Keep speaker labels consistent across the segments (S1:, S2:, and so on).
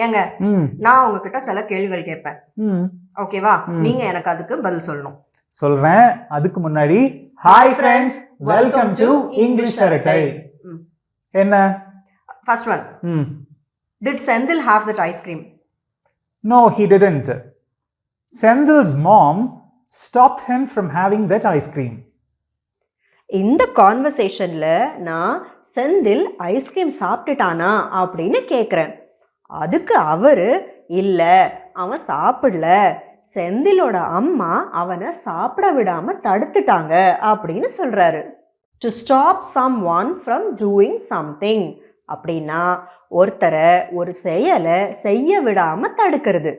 S1: ஏங்க நான் உங்ககிட்ட சில கேள்விகள் கேட்பேன்.
S2: ம்.
S1: ஓகேவா. நீங்க எனக்கு அதுக்கு பதில் சொல்லணும்.
S2: சொல்றேன். அதுக்கு முன்னாடி hi friends welcome to English அரட்டை. என்ன?
S1: ஃபர்ஸ்ட் ஒன்
S2: ம்.
S1: Did Senthil have that ice cream
S2: no he didn't Senthil's mom stop from having that ice cream.
S1: இந்த கான்வர்சேஷன்ல நான் செந்தில் ஐஸ்கிரீம் சாப்பிட்டுட்டானா அப்படின்னு கேட்குறேன் அதுக்கு அவரு இல்ல அவன் சாப்பிடல. செந்திலோட அம்மா அவனை சாப்பிட விடாம தடுத்துட்டாங்க அப்படின்னு சொல்றாரு. To stop someone from doing something அப்படின்னா ஒருத்தரை ஒரு செயலை செய்ய விடாம தடுக்கிறது.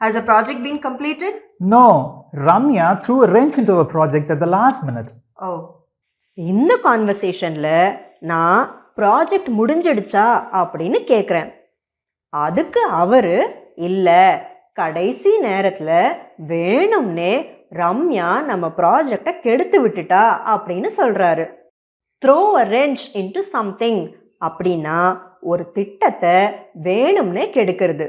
S1: Has a project been completed?
S2: No, Ramya threw a wrench into a project at the last minute.
S1: ஓ இந்த கான்வர்சேஷனில் நான் ப்ராஜெக்ட் முடிஞ்சிடுச்சா அப்படின்னு கேட்குறேன் அதுக்கு அவர் இல்லை கடைசி நேரத்தில் வேணும்னே ரம்யா நம்ம ப்ராஜெக்டை கெடுத்து விட்டுட்டா அப்படின்னு சொல்கிறாரு throw a wrench into something அப்படின்னா ஒரு திட்டத்தை வேணும்னே கெடுக்கிறது.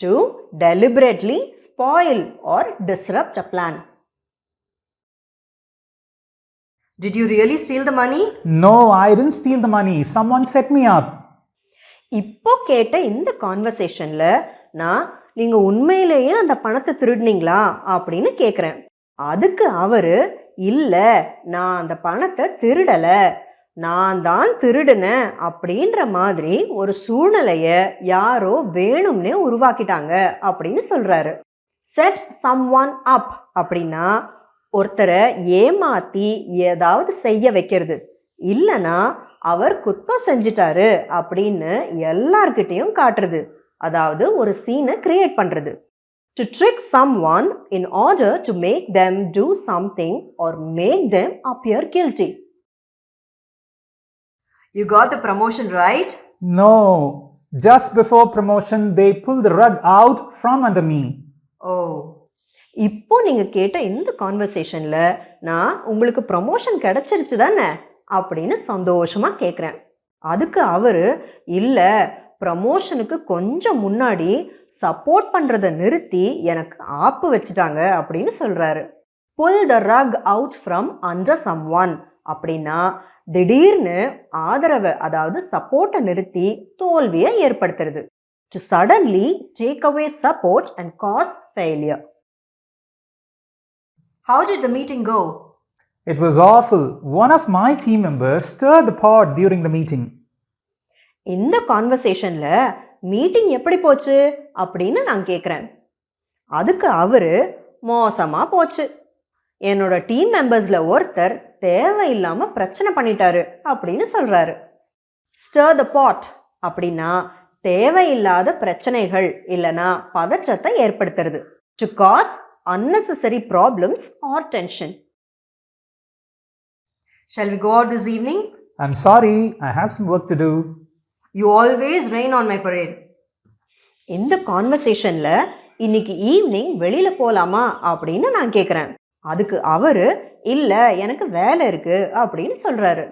S1: To deliberately spoil or disrupt a plan Did you really steal the money?
S2: No, I didn't steal the money. Someone set me up.
S1: இப்போ கேட்ட இந்த கான்வர்சேஷன்ல நான் நீங்க உண்மையிலேயே அந்த பணத்தை திருடுனீங்களா அப்படின்னு கேட்குறேன் அதுக்கு அவரு இல்ல நான் அந்த பணத்தை திருடல நான் தான் திருடுனேன் அப்படின்ற மாதிரி ஒரு சூழ்நிலைய யாரோ வேணும்னே உருவாக்கிட்டாங்க அப்படின்னு சொல்றாரு செட் சம் ஒன் அப் அப்படின்னா ஒருத்தரை ஏமாத்தி ஏதாவது செய்ய வைக்கிறது. இல்லைன்னா அவர் குத்தம் செஞ்சிட்டாரு அப்படின்னு எல்லார்கிட்டயும் காட்டுறது. அதாவது ஒரு சீனை கிரியேட் பண்றது. To trick someone in order to make them do something or make them appear guilty you got the promotion right
S2: No, just before promotion, they pulled the rug out from under me.
S1: ஓ இப்போ நீங்கள் கேட்ட இந்த கான்வர்சேஷனில் நான் உங்களுக்கு promotion கிடச்சிருச்சு தானே? அப்படின்னு சந்தோஷமாக கேட்குறேன் அதுக்கு அவர் இல்லை ப்ரமோஷனுக்கு கொஞ்சம் முன்னாடி சப்போர்ட் பண்ணுறதை நிறுத்தி எனக்கு ஆப்பு வச்சுட்டாங்க அப்படின்னு சொல்கிறாரு pull the rug out from under someone அப்படின்னா திடீர்னு ஆதரவை அதாவது சப்போர்ட்டை நிறுத்தி தோல்வியை ஏற்படுத்துறது. To suddenly take away support and cause failure How did the meeting go?
S2: It was awful. One of my team members stirred the pot during the meeting.
S1: இந்த கான்வர்சேஷன்ல meeting எப்படி போச்சு அப்படின்னு நான் கேட்குறேன் அதுக்கு அவரு மோசமா போச்சு என்னோட டீம் மெம்பர்ஸ்ல ஒருத்தர் தேவையில்லாம பிரச்சனை பண்ணிட்டாரு அப்படின்னு சொல்றாரு ஸ்டர் த பாட் அப்படின்னா தேவையில்லாத பிரச்சனைகள் இல்லனா பதற்றத்தை ஏற்படுத்துறது to cause unnecessary problems or tension. Shall we go out this evening?
S2: I'm sorry, I have some work to do.
S1: You always rain on my parade. இந்த கான்வர்சேஷன்ல இன்னைக்கு ஈவினிங் வெளியில போலாமா அப்படின்னு நான் கேட்குறேன் அதுக்கு அவரு இல்ல எனக்கு வேலை இருக்கு அப்படின்னு சொல்றாரு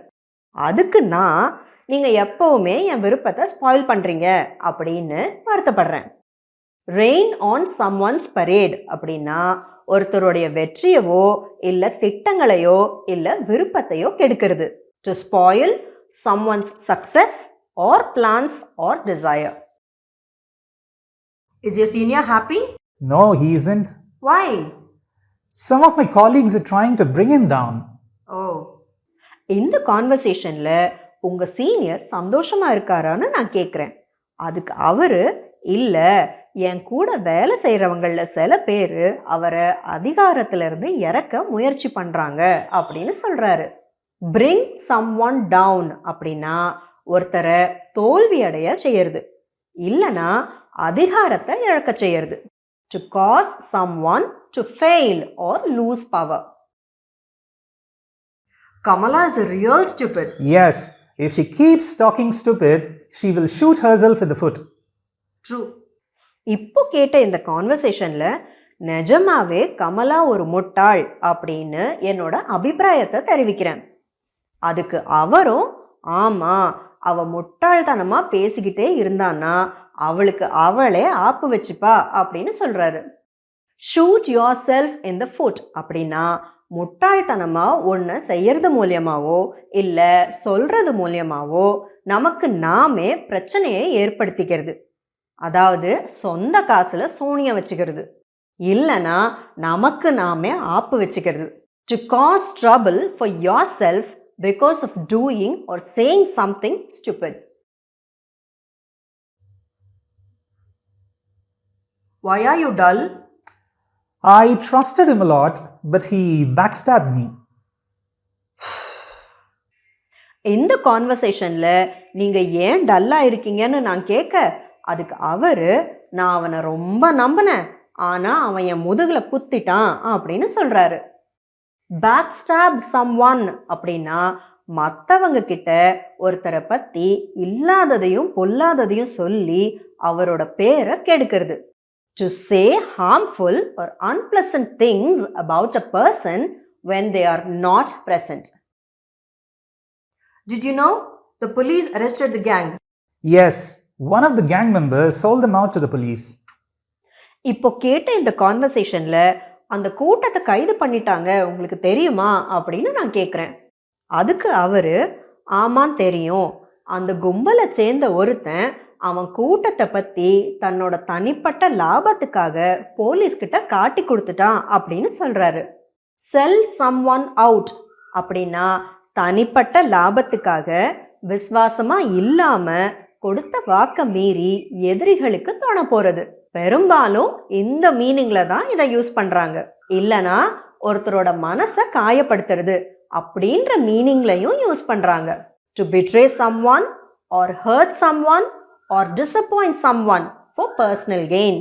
S1: அதுக்கு நான் நீங்க எப்பவுமே என் விருப்பத்தை ஸ்பாயில் பண்றீங்க அப்படின்னு வருத்தப்படுறேன் rain on someone's parade அப்படின்னா ஒருத்தருடைய வெற்றியவோ இல்லை திட்டங்களையோ இல்லை விருப்பத்தையோ கெடுக்கிறது. To spoil someone's success or plans or desire is your senior happy
S2: No, he isn't.
S1: Why
S2: Some of my colleagues are trying to bring him down.
S1: ஓ இந்த கான்வர்சேஷன்ல உங்க சீனியர் சந்தோஷமா இருக்காரான்னு நான் கேட்குறேன் அதுக்கு அவரு இல்லை என் கூட வேலை செய்கிறவங்களில் சில பேர் அவரை அதிகாரத்திலிருந்து இறக்க முயற்சி பண்ணுறாங்க அப்படின்னு சொல்கிறாரு பிரிங் சம் ஒன் டவுன் அப்படின்னா ஒருத்தரை தோல்வி அடைய செய்யறது. இல்லைனா அதிகாரத்தை இழக்க செய்யறது. To cause someone to fail or lose power Kamala is a real ass
S2: if if she keeps talking stupid, will shoot shoot herself in foot.
S1: True இப்போ கேட்ட இந்த கான்வர்சேஷனில் நிஜமாவே கமலா ஒரு முட்டாள் அப்படின்னு என்னோட அபிப்பிராயத்தை தெரிவிக்கிறேன். அதுக்கு அவரும் ஆமாம் அவ முட்டாள்தனமாக பேசிக்கிட்டே இருந்தான்னா அவளுக்கு அவளே ஆப்பு வச்சுப்பா அப்படின்னு சொல்கிறாரு shoot yourself in the foot அப்படின்னா முட்டாள்தனமாக ஒன்று செய்யறது மூலியமாவோ இல்லை சொல்கிறது மூலியமாவோ நமக்கு நாமே பிரச்சனையை ஏற்படுத்திக்கிறது. அதாவது சொந்த காசுல சூனியம் வச்சுக்கிறது இல்லைன்னா நமக்கு நாமே ஆப்பு வச்சுக்கிறது to cause trouble for yourself because of doing or saying something stupid Why are you dull?
S2: I trusted him a lot, but he backstabbed me.
S1: இந்த கான்வர்சேஷனில் நீங்கள் ஏன் டல்லாக இருக்கீங்கன்னு நான் கேட்க அதுக்கு அவர் நான் அவனை ரொம்ப நம்பினேன் ஆனால் அவன் என் முதுகில் குத்திட்டான் அப்படின்னு சொல்கிறாரு பேக் ஸ்டாப் சம் ஒன் அப்படின்னா மற்றவங்க கிட்ட ஒருத்தரை பற்றி இல்லாததையும் பொல்லாததையும் சொல்லி அவரோட பேரை கெடுக்கிறது to say harmful or unpleasant things about a person when they are not present. Did you know the police arrested the gang?
S2: Yes, one of the gang members sold them out to the police.
S1: இப்போ கேட்ட இந்த கான்வர்சேஷனில் அந்த கூட்டத்தை கைது பண்ணிட்டாங்க உங்களுக்கு தெரியுமா? அப்படின்னு நான் கேட்குறேன் அதுக்கு அவர் ஆமாம் தெரியும். அந்த கும்பலை சேர்ந்த ஒருத்தன் அவன் கூட்டத்தை பற்றி தன்னோட தனிப்பட்ட லாபத்துக்காக போலீஸ்கிட்ட காட்டி கொடுத்துட்டான் அப்படின்னு சொல்கிறாரு செல் சம் ஒன் அவுட் அப்படின்னா தனிப்பட்ட லாபத்துக்காக விசுவாசமாக இல்லாமல் கொடுத்த வாக்க மீறி எதிரிகளுக்கு தோண போறது. பெரும்பாலும் இந்த மீனிங்கில் தான் இதை யூஸ் பண்ணுறாங்க இல்லனா ஒருத்தரோட மனசை காயப்படுத்துறது அப்படின்ற மீனிங்லையும் யூஸ் பண்ணுறாங்க to betray someone or hurt someone or disappoint someone for personal gain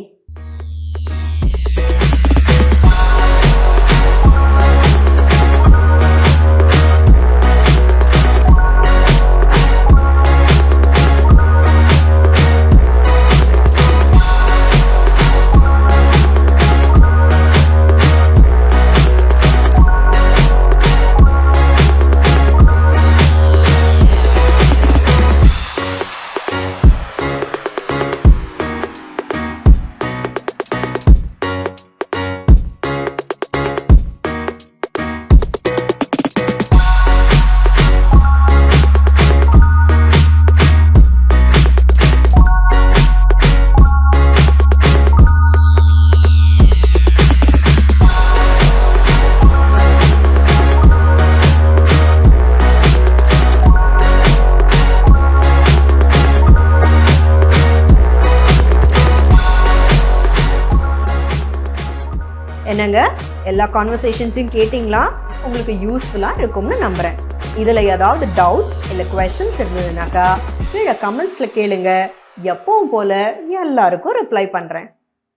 S1: என்னங்க? எல்லா கான்வர்சேஷன்ஸையும் கேட்டிங்களா? உங்களுக்கு யூஸ்ஃபுல்லாக இருக்கும்னு நம்புகிறேன் இதில் ஏதாவது டவுட்ஸ் இல்லை கொஷின்ஸ் இருந்ததுனாக்கா கீழே கமெண்ட்ஸில் கேளுங்க. எப்பவும் போல் எல்லாருக்கும் ரிப்ளை பண்ணுறேன்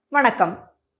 S1: வணக்கம்.